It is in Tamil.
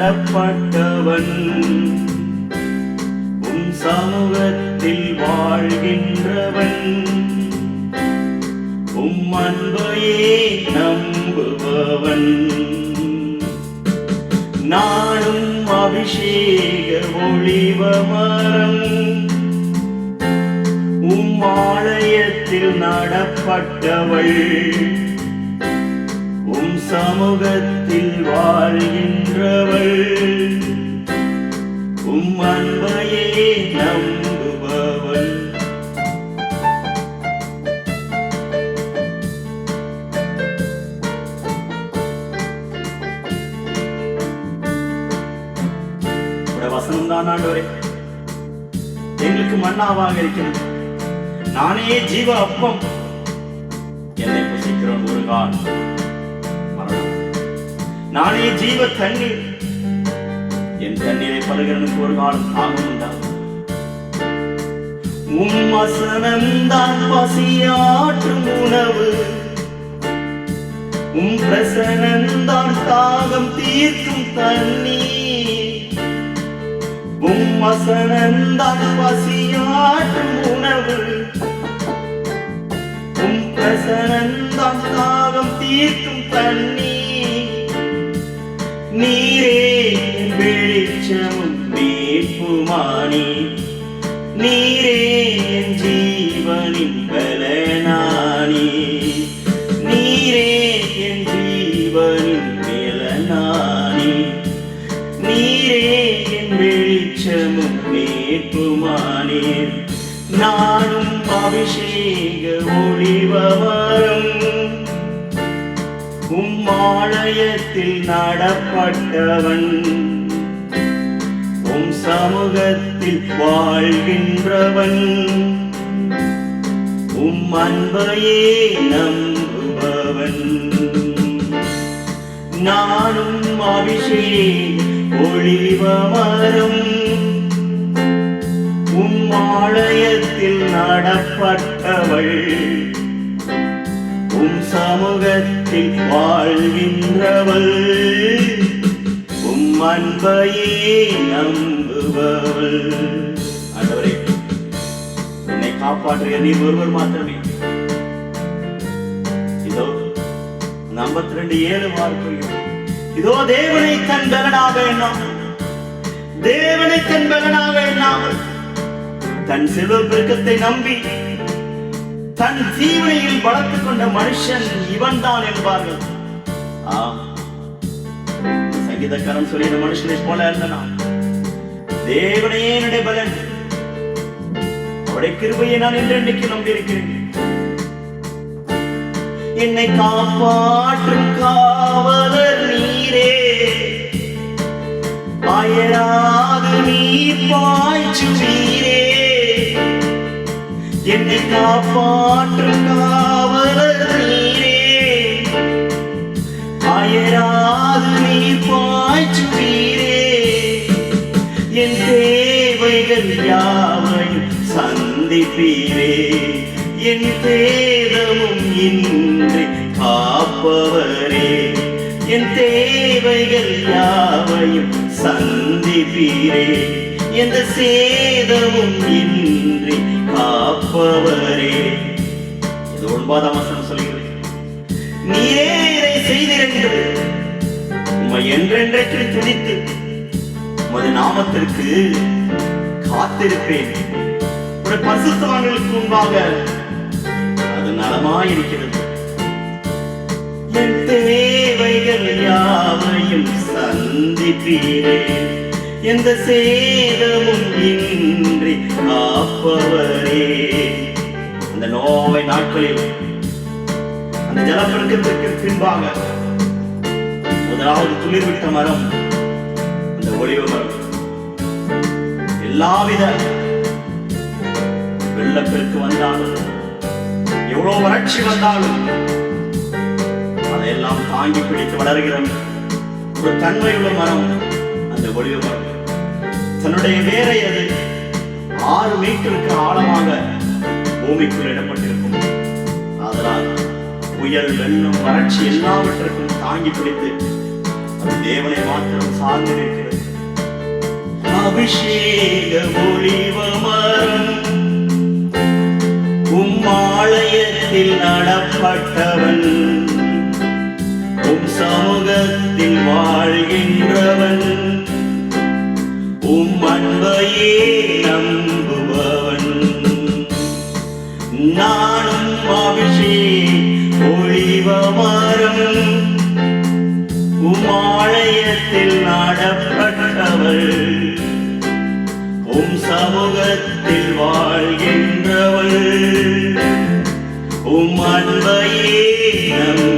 நடப்பட்டவன் உன் சமூகத்தில் வாழ்கின்றவன். உம் அன்பையே நம்புபவன். நானும் அபிஷேக ஒளிவ மரம். உம் ஆலயத்தில் நடப்பட்டவள். சமூகத்தில் வாழ்கின்றவள். உம் அன்பையே நம்புபவள். உடைய வசனம் தான் ஆண்டவரே. எங்களுக்கு மன்னாவாக இருக்கிறது. நானே ஜீவ அப்பம். என்னை புசிக்கிறோம் ஒரு காலம் நானே ஜீவ தண்ணீர். என் தண்ணீரை பருகிறனுக்கு ஒரு காலம் தாகம் உண்டாகும். உம் வசனம்தான் பசியாற்றும் உணவு. உம் பிரசனந்தான் தாகம் தீர்க்கும் தண்ணீர். உம் வசனந்தான் பசியாற்றும் உணவு. உம் பிரசனந்தான் தாகம் தீர்க்கும் தண்ணீர். நீரே என் வெளிச்சமும் மீட்புமானி நீரே என் ஜீவனின் பலனானி. நீரே என் ஜீவனின் மேலனானி. நீரே என் வெளிச்சமும் மீட்புமானீர் நானும் அபிஷேக ஒளிபவன் உம்மாலயத்தில் நடப்பட்டவன். உம் சமூகத்தில் வாழ்கின்றவன். உம் அன்பையே நம்புபவன். நானும் அபிஷே ஒளிவமரும். உம் ஆலயத்தில் நடப்பட்டவள். சமூகத்தில் வாழ்கின்றவள். உம் அன்பையே நம்புபவள். ஆண்டவரே என்னை காப்பாற்றுகிற நீர் ஒருவர் மாத்திரமே. இதோ ஐம்பத்தி ரெண்டு ஏழு வார்த்தைகள் இதோ தேவனை தன் பலனாக எண்ணாமல் தேவனை தன் பலனாக எண்ணாமல் தன் செல்வ பெருக்கத்தை நம்பி தன் ஜீவனையில் வளர்த்துக் கொண்ட மனுஷன் இவன் தான் என்பார்கள். ஆம் சங்கீதக்காரன் சொல்லிய மனுஷனை போல இருந்தனா தேவனையே என்னுடைய பலன் அவருடைய கிருபையை நான் என்றென்றைக்கு நம்பியிருக்கிறேன். என்னை காப்பாற்றும் காவலர் நீரே. அயராது நீர் பாய்ச்சுவீரே. என்னை காப்பாற்று காவலர் நீரே அயராது நீர் பாய்ச்சுவீரே என் தேவைகள் யாவையும் சந்திப்பீரே. என் தேதமும் இன்றி காப்பவரே. என் தேவைகள் யாவையும் சந்திப்பீரே. எந்த சேதமும் இன்றி காப்பவரே. இது ஒன்பதாம் வசனம் சொல்கிறது நீரே இதை செய்திருக்கிறது உண்மை என்றென்றைக்கு துதித்து உமது நாமத்திற்கு காத்திருப்பேன். ஒரு பரிசுத்தவான்களுக்கு முன்பாக அது நலமாயிருக்கிறது. என் தேவைகள் யாவையும் சந்திப்பீரேன் எந்த சேதமும் இன்றி காப்பவரே. அந்த நோவை நாட்களில் அந்த ஜலப்பெருக்கத்திற்கு பின்பாக முதலாவது துளிர்விட்ட மரம் அந்த ஒளிவு மரம். எல்லாவித வெள்ளப்பெருக்கு வந்தாலும் எவ்வளவு வறட்சி வந்தாலும் அதையெல்லாம் தாங்கி பிடித்து வளர்கிற ஒரு தன்மையுள்ள மரம் அந்த ஒளிவு மரம். தன்னுடைய வேரை அது ஆறு மீட்டருக்கு ஆழமாக பூமிக்குள் இடப்பட்டிருக்கும். அதனால் புயல் வெள்ளம் வறட்சி எல்லாவற்றிற்கும் தாங்கி பிடித்து அது தேவனை மாத்திரம் சார்ந்து நிற்கிறது. அபிஷேக ஒளிவமரம் உம் நடப்பட்டவன் உம் சமூகத்தில் வாழ்கின்றவன். உம் அன்பையே நம்புபவன். நானும் அபிஷேக் ஒளிவமரம் உம் நாடப்பட்டவள். உம் சமூகத்தில் வாழ்கின்றவள். உம் அன்பையே நம்புபவள்